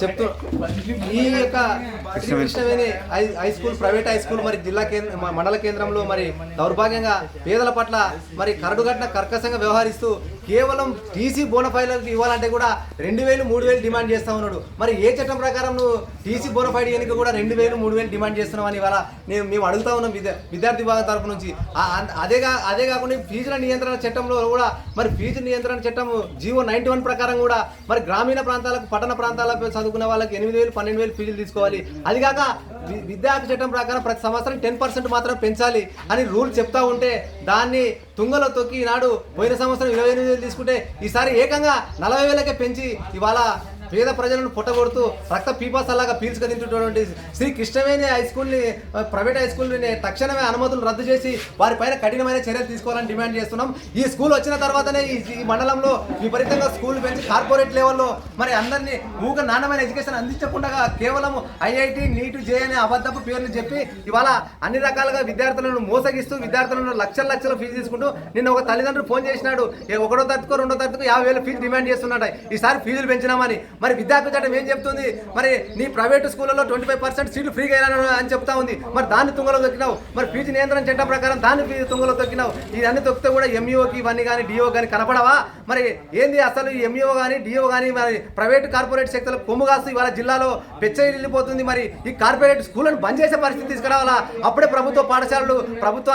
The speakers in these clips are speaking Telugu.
చెప్తూ ఈ యొక్క Shri high high school private high school మరి జిల్లా కేంద్ర మండల కేంద్రంలో మరి దౌర్భాగ్యంగా పేదల పట్ల మరి కరడుగట్టిన కర్కశంగా వ్యవహరిస్తూ కేవలం టీసీ బోనఫైడ్లకు ఇవ్వాలంటే కూడా రెండు వేలు మూడు వేలు డిమాండ్ చేస్తా ఉన్నాడు. మరి ఏ చట్టం ప్రకారం నువ్వు టీసీ బోనఫైడ్ ఎన్నిక కూడా రెండు వేలు మూడు వేలు డిమాండ్ చేస్తున్నావు అని ఇవాళ నేను మేము అడుగుతా ఉన్నాం విద్యా విద్యార్థి విభాగం తరపు నుంచి. అదే అదేగా అదే కాకుండా ఫీజుల నియంత్రణ చట్టంలో కూడా మరి ఫీజు నియంత్రణ చట్టం జీవో నైన్టీ వన్ ప్రకారం కూడా మరి గ్రామీణ ప్రాంతాలకు పట్టణ ప్రాంతాలకు చదువుకునే వాళ్ళకి ఎనిమిది వేలు పన్నెండు వేలు ఫీజులు తీసుకోవాలి. అది కాక వి- చట్టం ప్రకారం ప్రతి సంవత్సరం టెన్ పర్సెంట్ మాత్రం పెంచాలి అని రూల్ చెప్తా ఉంటే దాన్ని తుంగలో తొక్కి ఈనాడు పోయిన సంవత్సరం ఇరవై ఎనిమిది తీసుకుంటే ఈసారి ఏకంగా నలభై వేలకే పెంచి ఇవాళ పేద ప్రజలను పుట్టగొడుతూ రక్త పీపాసలాగా పీల్చుక తింటున్నటువంటి శ్రీ కృష్ణవేణి హై స్కూల్ని ప్రైవేట్ హై స్కూల్ని తక్షణమే అనుమతులు రద్దు చేసి వారిపైన కఠినమైన చర్యలు తీసుకోవాలని డిమాండ్ చేస్తున్నాం. ఈ స్కూల్ వచ్చిన తర్వాతనే ఈ మండలంలో విపరీతంగా స్కూల్ పెంచి కార్పొరేట్ లెవెల్లో మరి అందరినీ ఊక నాణ్యమైన ఎడ్యుకేషన్ అందించకుండా కేవలం ఐఐటి నీటు జే అనే అబద్ధపు పేర్లు చెప్పి ఇవాళ అన్ని రకాలుగా విద్యార్థులను మోసగిస్తూ విద్యార్థులను లక్షల లక్షల ఫీజు తీసుకుంటూ నిన్న ఒక తల్లిదండ్రులు ఫోన్ చేసినాడు. ఏ ఒకటో తరగతికో రెండో తరగతికో యాభై వేల ఫీజు డిమాండ్ చేస్తున్నాడు ఈసారి ఫీజులు పెంచినామని. మరి విద్యార్థి చట్టం ఏం చెప్తుంది? మరి నీ ప్రైవేటు స్కూళ్ళలో ట్వంటీ ఫైవ్ పర్సెంట్ సీట్లు ఫ్రీగా ఇవ్వాలని అని చెప్తా ఉంది. మరి దాన్ని తుంగలో తొక్కినావు మరి ఫీజు నియంత్రణ చట్టం ప్రకారం దాన్ని ఫీజు తుంగలో తొక్కినావు ఇవన్నీ తొక్కితే కూడా ఎంఈఓకి ఇవన్నీ కానీ డిఓ కానీ కనపడవా? మరి ఏంది అసలు ఎంఈఓ కానీ డిఓ కానీ మరి ప్రైవేట్ కార్పొరేట్ శక్తులకు కొమ్ము కాస్తూ ఇవాళ జిల్లాలో పెచ్చయి వెళ్ళిపోతుంది. మరి ఈ కార్పొరేట్ స్కూళ్ళను బంద్ చేసే పరిస్థితి తీసుకురావాలా? అప్పుడే ప్రభుత్వ పాఠశాలలు ప్రభుత్వ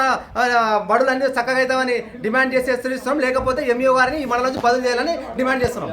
బడులన్నీ బడులు అన్ని చక్కగా అవుతామని డిమాండ్ చేసి హెచ్చరిస్తున్నాం లేకపోతే ఎంఈఓ గారిని ఈ మండలం నుంచి బదులు చేయాలని డిమాండ్ చేస్తున్నాం.